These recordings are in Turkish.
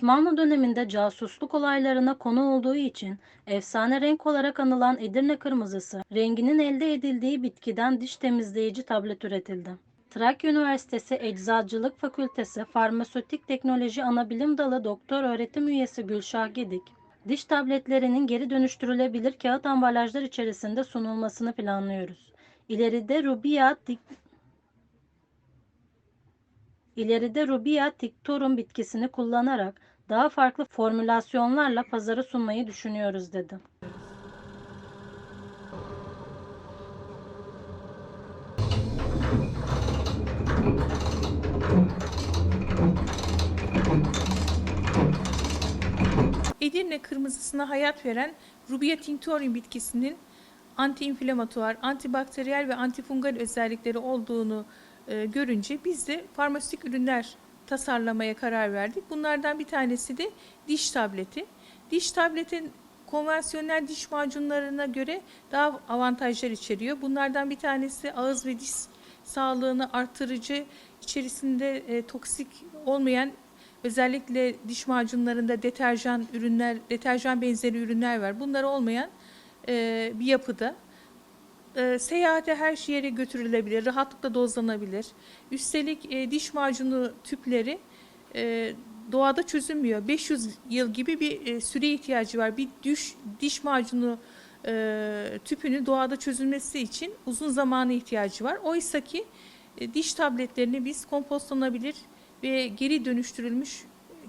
Osmanlı döneminde casusluk olaylarına konu olduğu için efsane renk olarak anılan Edirne kırmızısı, renginin elde edildiği bitkiden diş temizleyici tablet üretildi. Trakya Üniversitesi Eczacılık Fakültesi Farmasötik Teknoloji Anabilim Dalı Doktor Öğretim Üyesi Gülşah Gedik, diş tabletlerinin geri dönüştürülebilir kağıt ambalajlar içerisinde sunulmasını planlıyoruz. İleride Rubia dik- İleride Rubia tinctorum bitkisini kullanarak daha farklı formülasyonlarla pazara sunmayı düşünüyoruz dedi. Edirne kırmızısına hayat veren Rubia tinctorium bitkisinin antiinflamatuar, antibakteriyel ve antifungal özellikleri olduğunu e, görünce biz de farmasötik ürünler tasarlamaya karar verdik. Bunlardan bir tanesi de diş tableti. Diş tabletin konvansiyonel diş macunlarına göre daha avantajlar içeriyor. Bunlardan bir tanesi ağız ve diş sağlığını artırıcı, içerisinde e, toksik olmayan özellikle diş macunlarında deterjan ürünler, deterjan benzeri ürünler var. Bunlar olmayan e, bir yapıda. E, seyahate her yere götürülebilir, rahatlıkla dozlanabilir. Üstelik e, diş macunu tüpleri e, doğada çözülmüyor. 500 yıl gibi bir e, süre ihtiyacı var. Bir diş, diş macunu e, tüpünün doğada çözülmesi için uzun zamana ihtiyacı var. Oysa ki e, diş tabletlerini biz kompostlanabilir ve geri dönüştürülmüş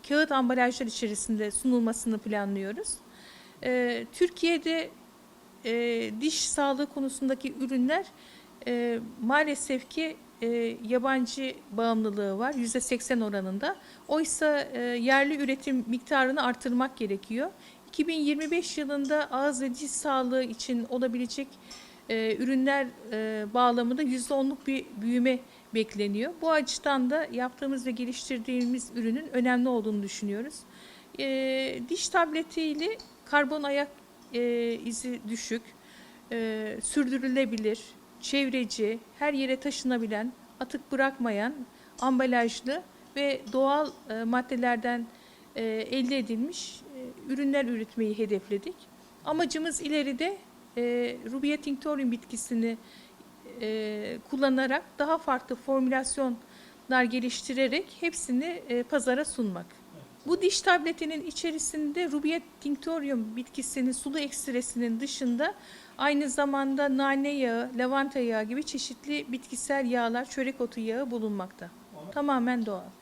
kağıt ambalajlar içerisinde sunulmasını planlıyoruz. E, Türkiye'de e, diş sağlığı konusundaki ürünler e, maalesef ki e, yabancı bağımlılığı var %80 oranında. Oysa e, yerli üretim miktarını artırmak gerekiyor. 2025 yılında ağız ve diş sağlığı için olabilecek e, ürünler e, bağlamında %10'luk bir büyüme bekleniyor. Bu açıdan da yaptığımız ve geliştirdiğimiz ürünün önemli olduğunu düşünüyoruz. E, diş tabletiyle karbon ayak e, izi düşük, e, sürdürülebilir, çevreci, her yere taşınabilen, atık bırakmayan, ambalajlı ve doğal e, maddelerden e, elde edilmiş e, ürünler üretmeyi hedefledik. Amacımız ileride e, Rubia tinctorium bitkisini e, kullanarak daha farklı formülasyonlar geliştirerek hepsini e, pazara sunmak. Bu diş tabletinin içerisinde Rubia tinctorium bitkisinin sulu ekstresinin dışında aynı zamanda nane yağı, lavanta yağı gibi çeşitli bitkisel yağlar, çörek otu yağı bulunmakta. Tamamen doğal.